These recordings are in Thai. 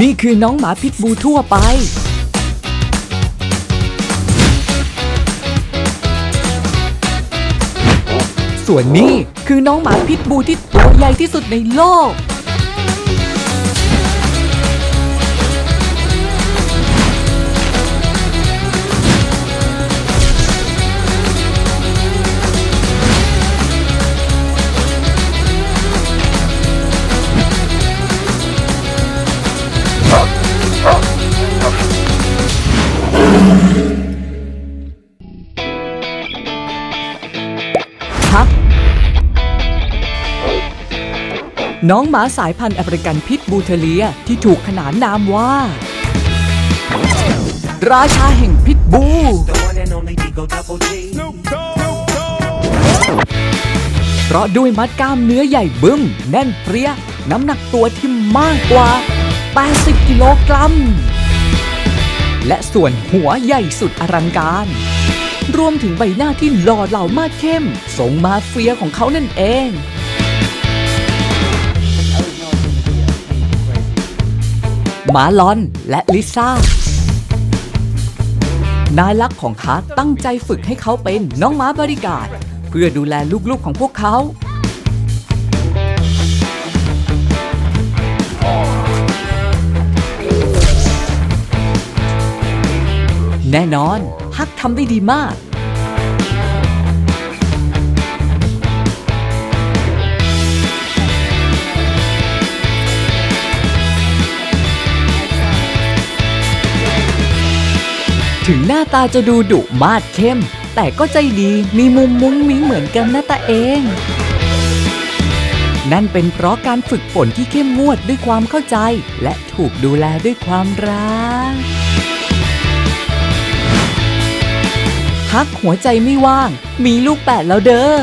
นี่คือน้องหมาพิษบูทั่วไป ส่วนนี้คือน้องหมาพิษบูที่ตัวใหญ่ที่สุดในโลก ฮักน้องหมาสายพันธุ์แอฟริกันพิษบูเทเลียที่ถูกขนานนามว่า ราชาแห่งพิษบู เพราะด้วยมัดกล้ามเนื้อใหญ่บึ้ม แน่นเปรี้ย น้ำหนักตัวที่มากกว่า 80 กิโลกรัม และส่วนหัวใหญ่สุดอลังการ รวมถึงใบหน้าที่หล่อเหลามากเข้มสงมาเฟียของเขานั่นเองมาลอนและลิซ่านายลักษ์ของฮักตั้งใจฝึกให้เขาเป็นน้องม้าบริการ เพื่อดูแลลูกๆของพวกเขา แน่นอน ฮักทำได้ดีมาก ถึงหน้าตาจะดูดุมาดเข้ม แต่ก็ใจดีมีมุมมุ้งมิ้งเหมือนกันนะตาเอง นั่นเป็นเพราะการฝึกฝนที่เข้มงวดด้วยความเข้าใจ และถูกดูแลด้วยความรัก ฮักหัวใจไม่ว่าง มีลูกแปดแล้วเด้อ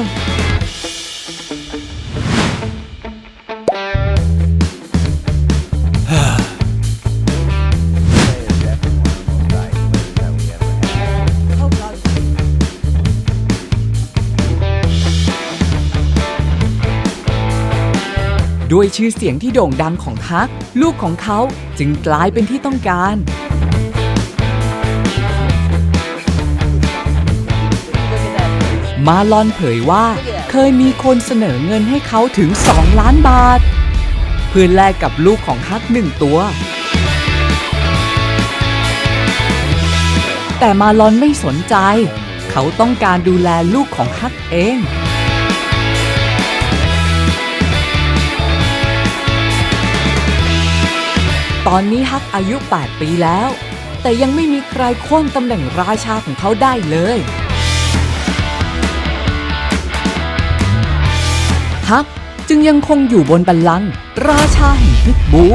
ด้วยชื่อเสียงที่โด่งดังของฮัก ลูกของเขาจึงกลายเป็นที่ต้องการ มาลอนเผยว่า เคยมีคนเสนอเงินให้เขาถึง 2 ล้านบาท เพื่อแลกกับลูกของฮักหนึ่งตัว แต่มาลอนไม่สนใจ เขาต้องการดูแลลูกของฮักเองตอนนี้ฮักอายุ 8 ปีแล้ว แต่ยังไม่มีใครโค่นตำแหน่งราชาของเขาได้เลย ฮักจึงยังคงอยู่บนบัลลังก์ราชาแห่งพิษบู